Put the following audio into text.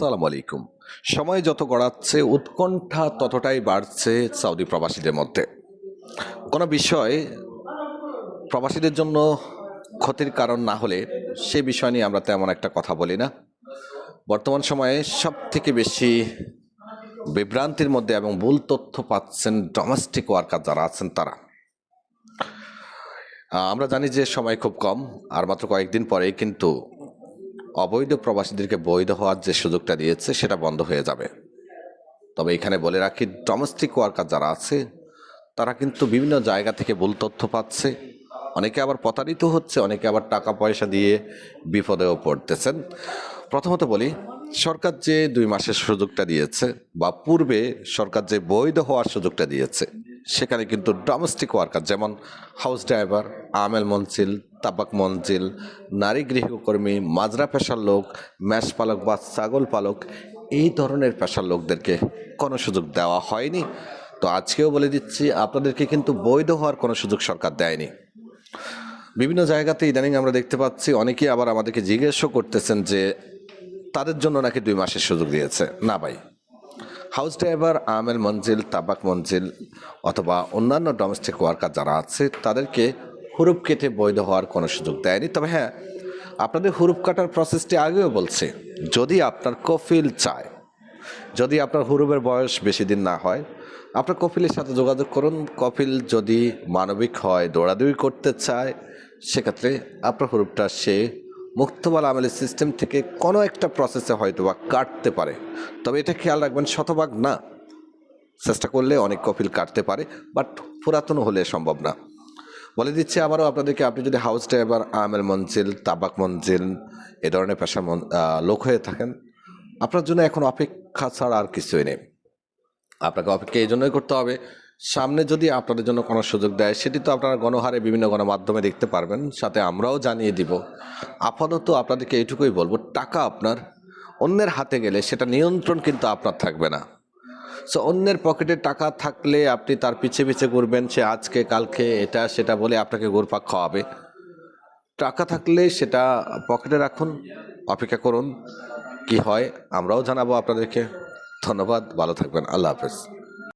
আসসালামু আলাইকুম। সময় যত গড়াচ্ছে, উৎকণ্ঠা ততটাই বাড়ছে সৌদি প্রবাসীদের মধ্যে। কোনো বিষয় প্রবাসীদের জন্য ক্ষতির কারণ না হলে সে বিষয় নিয়ে আমরা তেমন একটা কথা বলি না। বর্তমান সময়ে সব থেকে বেশি বিভ্রান্তির মধ্যে এবং ভুল তথ্য পাচ্ছেন ডোমেস্টিক ওয়ার্কার যারা আছেন তারা। আমরা জানি যে সময় খুব কম, আর মাত্র কয়েকদিন পরেই কিন্তু অবৈধ প্রবাসীদেরকে বৈধ হওয়ার যে সুযোগটা দিয়েছে, সেটা বন্ধ হয়ে যাবে। তবে এখানে বলে রাখি ডোমেস্টিক ওয়ার্কার যারা আছে, তারা কিন্তু বিভিন্ন জায়গা থেকে ভুল তথ্য পাচ্ছে। অনেকে আবার প্রতারিত হচ্ছে, অনেকে আবার টাকা পয়সা দিয়ে বিপদেও পড়তেছেন। প্রথমত বলি, সরকার যে দুই মাসের সুযোগটা দিয়েছে, বা পূর্বে সরকার যে বৈধ হওয়ার সুযোগটা দিয়েছে সেখানে কিন্তু ডোমেস্টিক ওয়ার্কার যেমন হাউস ড্রাইভার আমেল মঞ্চিল তাবাক মঞ্জিল নারী গৃহকর্মী, মাজরা পেশার লোক ম্যাশ পালক বা ছাগল পালক, এই ধরনের পেশার লোকদেরকে কোনো সুযোগ দেওয়া হয়নি। তো আজকেও বলে দিচ্ছি, আপনাদেরকে কিন্তু বৈধ হওয়ার কোনো সুযোগ সরকার দেয়নি। বিভিন্ন জায়গাতে ইদানিং আমরা দেখতে পাচ্ছি, অনেকেই আবার আমাদেরকে জিজ্ঞেসও করতেছেন যে তাদের জন্য নাকি দুই মাসের সুযোগ দিয়েছে। না ভাই হাউস ড্রাইভার, আমেল মঞ্জিল, তাবাক মঞ্জিল অথবা অন্যান্য ডোমেস্টিক ওয়ার্কার যারা আছে, তাদেরকে হুরুপ কেটে বৈধ হওয়ার কোনো সুযোগ দেয়নি। তবে হ্যাঁ আপনাদের হুরুপ কাটার প্রসেসটি আগেও বলছে, যদি আপনার কফিল চায়, যদি আপনার হুরুপের বয়স বেশি দিন না হয়, আপনার কপিলের সাথে যোগাযোগ করুন। কফিল যদি মানবিক হয়, দৌড়াদৌড়ি করতে চায়, সেক্ষেত্রে আপনার হুরুপটা সে মুক্তবাল আমেলের সিস্টেম থেকে কোনো একটা প্রসেসে হয়তো বা কাটতে পারে। তবে এটা খেয়াল রাখবেন, শতভাগ না। চেষ্টা করলে অনেক কপিল কাটতে পারে বাট পুরাতন হলে সম্ভব না। বলে দিচ্ছি আবারও আপনাদেরকে, আপনি যদি হাউস ড্রাইভার আমেল মঞ্জিল, তাবাক মঞ্জিল, এ ধরনের মন- লোক হয়ে থাকেন, আপনার জন্য এখন অপেক্ষা ছাড়া আর কিছুই নেই। আপনাকে অপেক্ষা এই জন্যই করতে হবে সামনে যদি আপনাদের জন্য কোনো সুযোগ দেয়, সেটি তো আপনারা গণহারে বিভিন্ন গণমাধ্যমে দেখতে পারবেন, সাথে আমরাও জানিয়ে দিব। আপাতত আপনাদেরকে এইটুকুই বলব, টাকা আপনার অন্যের হাতে গেলে সেটা নিয়ন্ত্রণ কিন্তু আপনার থাকবে না। সো অন্যের পকেটে টাকা থাকলে আপনি তার পিছে পিছে ঘুরবেন, সে আজকে, কালকে এটা, সেটা বলে আপনাকে ঘুরপাক খাওয়াবে। টাকা থাকলে সেটা পকেটে রাখুন, অপেক্ষা করুন, কি হয় আমরাও জানাব আপনাদেরকে। ধন্যবাদ, ভালো থাকবেন, আল্লাহ হাফেজ।